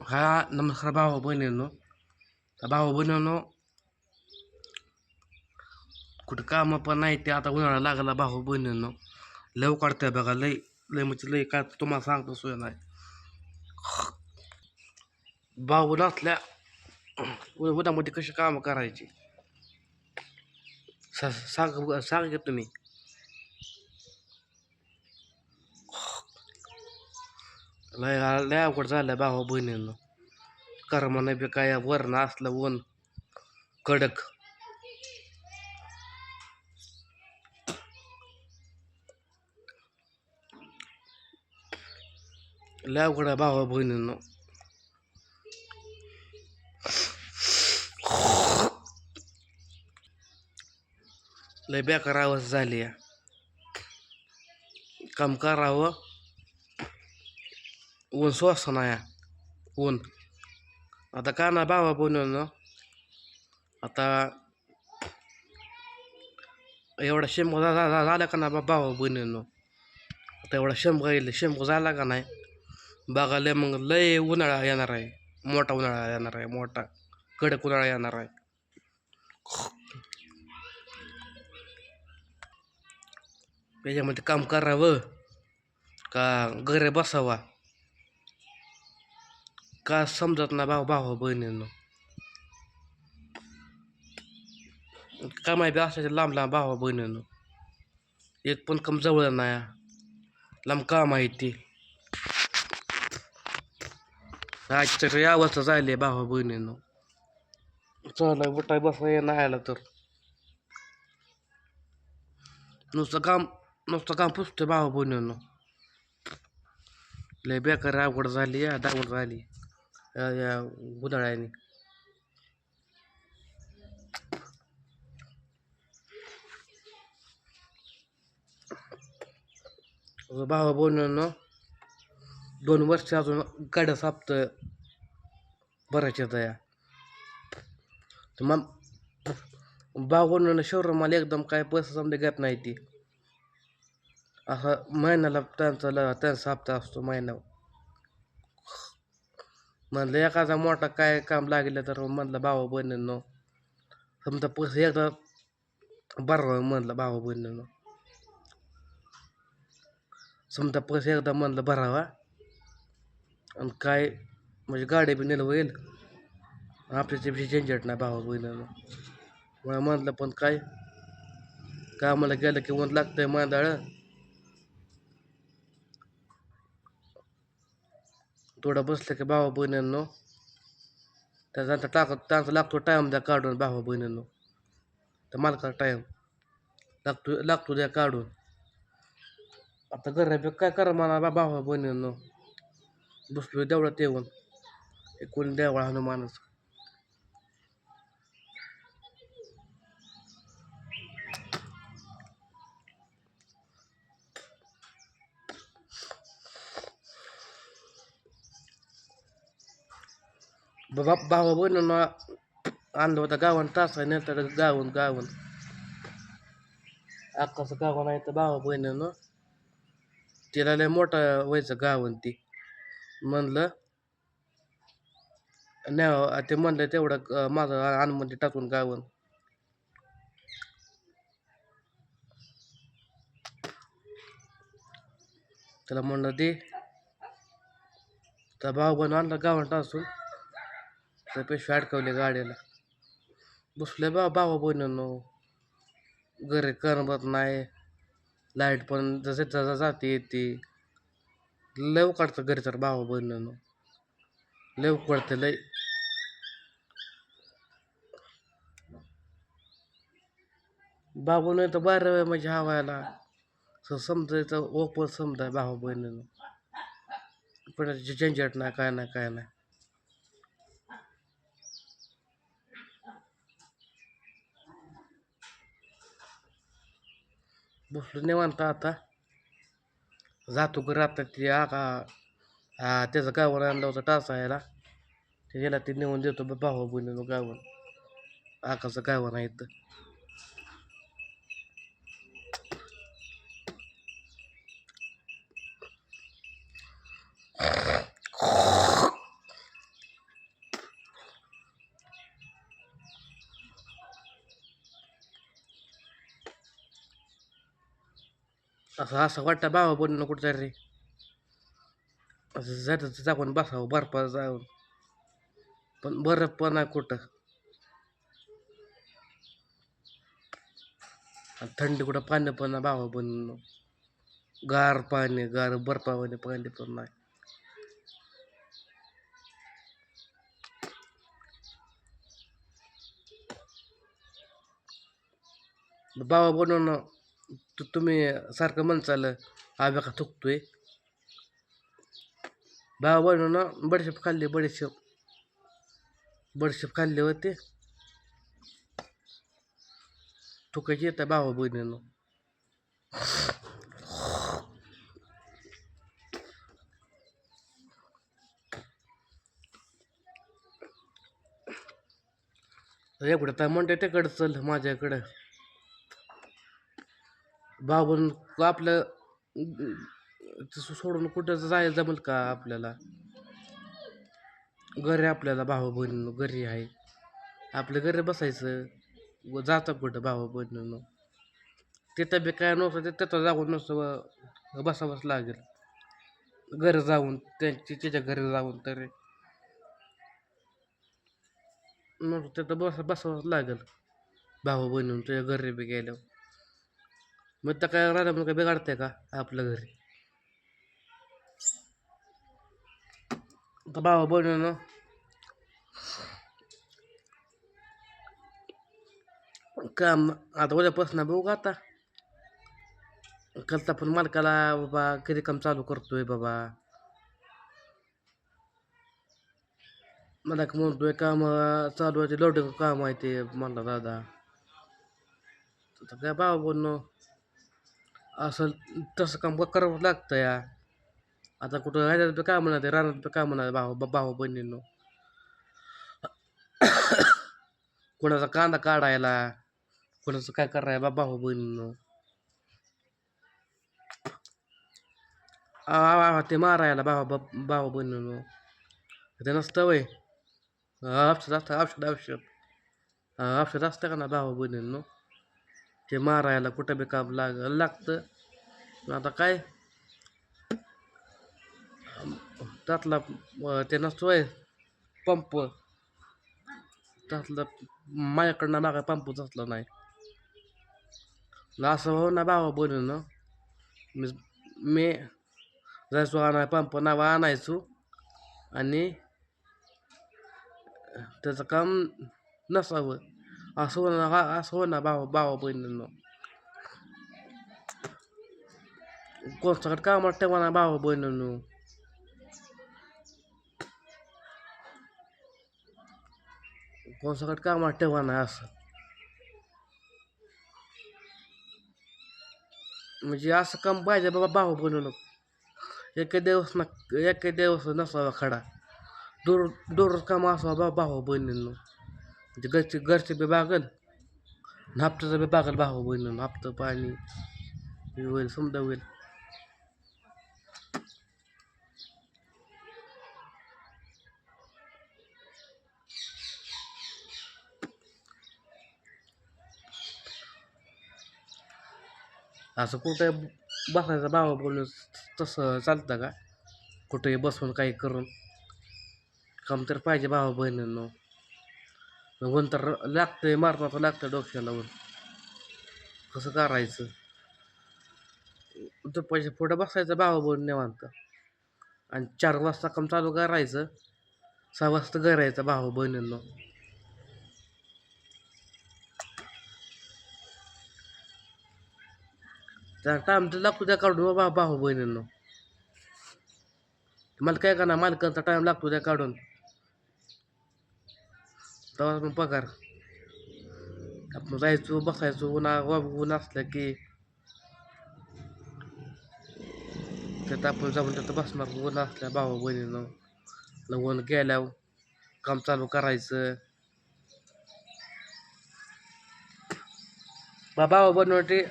हा नमस्कार भाऊ बहिणींनो तर भाऊ बहिणींनो कुठं कामं पण नाही ते आता उन्हाळा लागला भाऊ बहिणींनो लव काढते बघा लय लय म्हणजे लय काय तुम्हाला सांगतो सोय नाही भाऊ नसल्या उ- उन्हामध्ये कशी कामं करायची सा- सांग सांग तुम्ही लय लय अवघड झालं भावा बहिणींनो. कर्मानं बी काय वरण असलं ऊन कडक. लय अवघड आहे भावा बहिणींनो. लय बेकार आवाज झाली आहे. काम करावं. ऊन स्वस्त नाही ऊन आता का ना भावा बनवणं आता एवढा शेंबू झाला का ना बा भावा बनवणं आता एवढा शेंबू येईल शेंबू झाला का नाही बघायला मग लय उन्हाळा येणार आहे मोठा उन्हाळा येणार आहे मोठा कडक उन्हाळा येणार आहे त्याच्यामध्ये काम करावं का घरी बसावा का समजत ना भाऊ भाऊ बहिणींनो? कामाई बी असायचे लांब लांब भावा बहिणींनो. एक पण कम जवळ नाही लांब काम आहे ती. आज तर अवस्था झाली भावा बहिणींनो. चला उठाय बसा नाही आला तर. नुसतं काम नुसतं काम पुसतं भावा बहिणींनो. लय बेकार अवघड झाली या दावड झाली. या या उन्हाळ्याने. भावा बोलणं दोन वर्ष अजून गाड्या सापत भरायच्या दया तर मग बावन्न शोरूमाला एकदम काय पैसे समजा घेत नाही ती. असं महिन्याला त्यांचा त्यांचा हप्ता असतो महिना म्हणलं एखादा मोठा काय काम लागलं तर म्हणलं भावा बहिणींनो. समजा पैसे एकदा बरं म्हणलं भावा बहिणींनो. समजा पैसे एकदा म्हणलं भरावा आणि काय म्हणजे गाडी बी नेलं होईल. आपल्याची बी झंझट नाही भावा बहिणीनं. मला म्हणलं पण काय? कामाला गेलं की ऊन लागतंय मांदाळं. थोडं बसलं की भावा बहिणींनो. त्याचा आता टाक त्यांचा लागतो टाईम द्या काढून भावा बहिणींनो. तर मालकाला टाईम लागतो लागतो द्या काढून. आता घरापे काय करा म्हणा बा भावा बहिणींनो. बसलो देवळात येऊन एकूण देवळा हनुमानच बाबा भावा बहिणींना आणलं होतं गावन तास आहे नंतर गावून गावून अक्काचं गावं नाही तर भावा बहिणीनं तिला लय मोठं व्हायचं गावन ती म्हणलं नाही ते म्हणलं तेवढं माझं आणमध्ये टाकून गावन त्याला म्हणलं दे तर भाऊ बहिण आणलं गावन टासून तर पेशवे अडकवले गाडीला. बसले बा बाबा बहिणींनो. घरी करमत नाही. लाइट पण जसे जसा जाते येते. लय काढतं घरी तर भावा बहिणींनो. लय उकडतं लय. बाबू नाही तर बारा म्हणजे हवायला. समजायचं ओपन समजाय भावा बहिणीनं. पण झंझट नाही काय नाही काय नाही. बसलो निवांत आता. जातो घरी आता ते आका हा त्याचं गावावर आणलं होतं यायला ते गेला ते नेऊन देतो बा भावा बहिणीनं गावण आकाचं गावन आहे इथं. असं असं वाटतं भावा बनणं कुठं रे असं जायचं जाऊन बसावं बर्फात जाऊन पण बरं पण आहे कुठं आणि थंडी कुठं पाणी पण नाही भावा बनणं गार पाणी गार बर्फावाने पाणी पण नाही बाबा बनवून तर तुम्ही सारखं म्हणचालं आव्या का थुकतोय? बाबा बनवून बडीशेप खाल्ली बडीशेप. बडीशेप खाल्ली होते. थुकायची येतं भावा बहिणीनं. एवढं तर म्हणते तिकडं चल माझ्याकडं. बाबून आपलं तसं सोडून कुठं जायला जमल का आपल्याला? घरी आपल्याला भाऊ बहिणीनं घरी आहे. आपल्या घरी बसायचं. व जातं कुठं भाऊ बहिणीनं? तिथं बी काय नव्हतं ते तिथं जाऊन नसतं बसावंच लागेल. घरी जाऊन त्यांची तिच्या घरी जाऊन तरी. मग तिथं बस बसावंच लागेल. भाऊ बहिणीनं तुझ्या घरी बी गेल्यावर. मग तर काय राहिलं मग काय बिघाडतंय का? आपलं घरी? तर भावा बहिणीनं काम आता उद्यापासून बघू का आता? करता पण मालकाला बाबा किती काम चालू करतोय बाबा? मला म्हणतोय काम चालू आहे ते लोडिंग काम आहे ते म्हणला दादा. आता काय बाबा बोलणं असं तसं काम करावंच लागतं या. आता कुठं ह्याच्यात काय म्हणा ते रानात काय म्हणा भाऊ भाऊ बहिणींनो. कोणाचा कांदा काढायला कोणाचं काय करायला बाबा भाऊ बहिणींनो. आ ते मारायला भाऊ भाऊ बहिणींनो. ते नसतं वय. औषध असतं औषध औषध. औषध असतं का ना भाऊ बहिणींनो? ते मारायला कुठं बी काम लाग लागतं. आता काय? त्यातला ते नसतोय पंप. त्यातलं माझ्याकडनं मागा पंपच असला नाही. असं भाऊ ना भावा बनून मी मी जायचो आणाय पंप नावा आणायचो. आणि त्याचं काम नसावं. असं हो असं हो ना भावा भावा बहिणींनो कोणच्याकडे कामात ठेवा ना भावा बहिणींनो कोणच्याकडे कामात ठेवा ना असं म्हणजे असं काम पाहिजे बाबा भाऊ बनवून एके दिवस ना एके दिवस नसावा खडा दूर दूर काम असावा बाबा भाऊ बहिणींनो म्हणजे घरचे घरचे बी बागल. नापटाचं बी बागल भाऊ बहिण हप्तं पाणी होईल समजा होईल. असं कुठं बसायचं भावा बोलून तसं चालतं का? कुठेही बसून काही करून. काम तर पाहिजे भावा बहिणींना. नंतर तर लागतंय मारणार लागतं डोक्याला कसं करायचं? दुपारच्या पुढं बसायचं बाबा बहिणी निवांत. आणि चार वाजता काम चालू करायचं सहा वाजता करायचं भावा बहिणींनो. त्या टाइम तर लागतो त्या काढून हो बाबा भाऊ बहिणींना. मला काय करणार? मालकांचा टाइम लागतो त्या काढून. तेव्हा पण पगार. आपण जायचो बसायचो उन्हा ऊन असलं की त्यात आपण जाऊन त्यात बसणार. ऊन असल्या भावा बहिणीनं ऊन गेल्यावर काम चालू करायचं. बाबा बनवते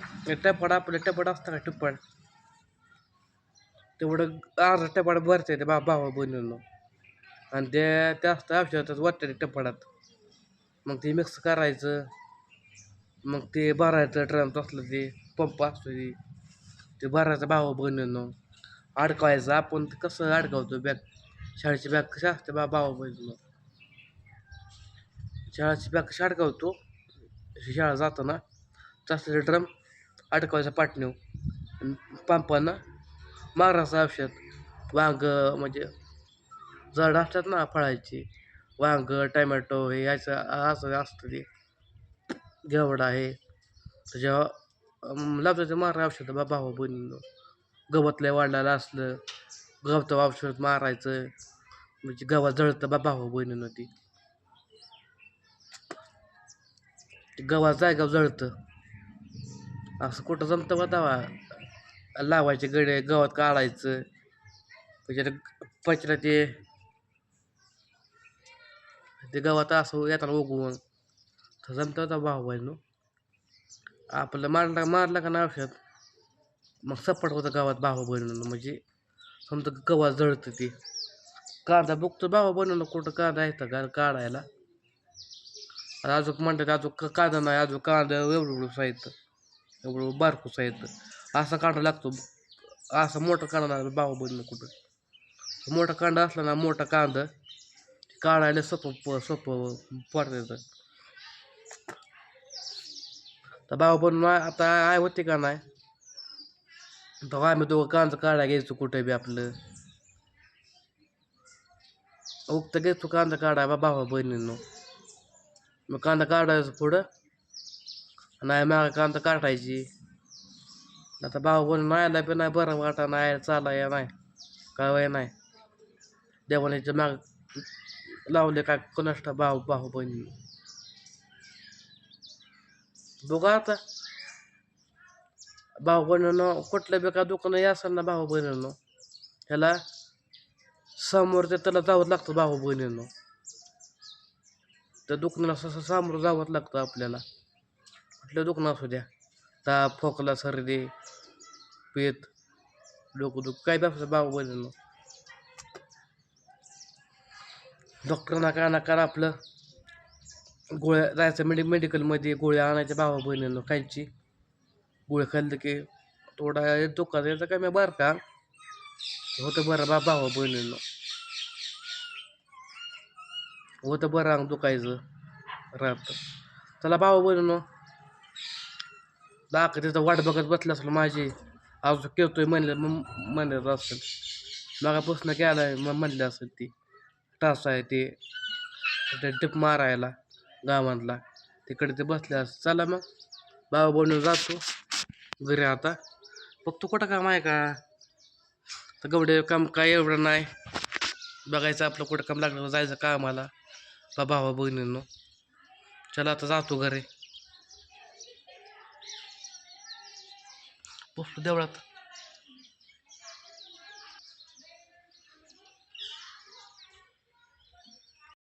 टपड आपलं टपड असतं का टपाड? तेवढं अर्धा टपड भरते ते बाबा भावा बहिणीनं. आणि ते ते असतं औषधात वाटतं टपडात. मग ते मिक्स करायचं. मग ते भरायचं ड्रम असलं ते पंप असतो ते. ते भरायचं भावा बहिणींनो अडकवायचं. आपण ते कसं अडकवतो बॅग शाळेची बॅग कशी असते बा भावा बहिणींनो शाळेची बॅग कशी अडकवतो? अशी शाळा जाताना तसं ड्रम अडकवायचा पाटणीव पंपानं मारायचं औषध. वांग म्हणजे झाड असतात ना फळायची वांग टमॅटो हे याचं असं असतं ते घेवडा आहे. त्याच्या लावतं मारा औषध बा भावा बहिणीनं. गवतल्या वाढलेलं असलं गवतं औषध मारायचं म्हणजे गवत जळतं बा भावा बहिणीनं ती. ते गवत जायगाव जळतं. असं कुठं जमतं बा दावा लावायचे गडे गवत काढायचं. म्हणजे त्याच्यात पचरा ते ते गवत असं येताना उगवून तर जमतं होता भाऊ नो आपलं मारला मारलं का ना औषध? मग सपाट होतं गावात भाऊ बहिणीनं. म्हणजे समजा गव्हा जळतं ते. कांदा बघतो भाऊ बहिणीनं कुठं कांदा येतं का? काढायला. अजून म्हणतात अजून का कांदा नाही अजून कांदा एवढं एवढं साहित्य एवढं बारकूस साहित्य असा कांदा लागतो. असा मोठा कांदा नाही भाऊ बहिणीनं कुठं. मोठा कांदा असला ना मोठा कांदा काढायला सोपं प- सोपं पडतं तर भाऊ पण आता आय होते का नाही तेव्हा आम्ही दोघं कांदा काढायला घ्यायचो कुठे बी आपलं उगत घेतो कांदा काढाय बा भावा बहिणीनं मग कांदा काढायचं पुढं नाही माग कांदा काढायची आता भाऊ बहिणी नाही बी नाही बरं वाटा नाही चालाय नाही काय नाही देवानीच्या माग लावले काय कोणाष्ट भाऊ भाऊ बहिणी? बघा आता. भाऊ बहिणीनं कुठलं बी दुकान या असेल ना भाऊ बहिणीनं ह्याला समोर ते त्याला जावं लागतं भाऊ बहिणीनं. त्या दुकानाला असं सामोरं जावंच लागतं आपल्याला. कुठलं दुकान असू द्या. ताप खोकला सर्दी पेत डोकं दुख काय बी असू भाऊ बहिणीनं. डॉक्टर का ना आपलं. गोळ्या जायचं मेडि मेडिकलमध्ये गोळ्या आणायच्या भावा बहिणीनं खायची. गोळ्या खाल्लं की थोडा दुखात यायचं काय मी बरं का? होतं बरं बा भावा बहिणीनं. होतं बरं अंग दुखायचं राहतं. चला भावा बहिणीनं. दाख तिथं वाट बघत बसलं असेल माझी. अजून केलतोय म्हणलं म्हणलं असेल. मगापासून गेला मग म्हणलं असेल ती. तास आहे ते. त्या टिप मारायला गावातला. तिकडे ते बसले चला मग. बाबा बनून जातो. घरी आता. बघतो कुठं काम आहे का? तर गवडे काम काय एवढं नाही. बघायचं आपलं कुठं काम लागलं जायचं कामाला. बा भावा बहिणींनो. चला आता जातो घरी. बसतो देवळात.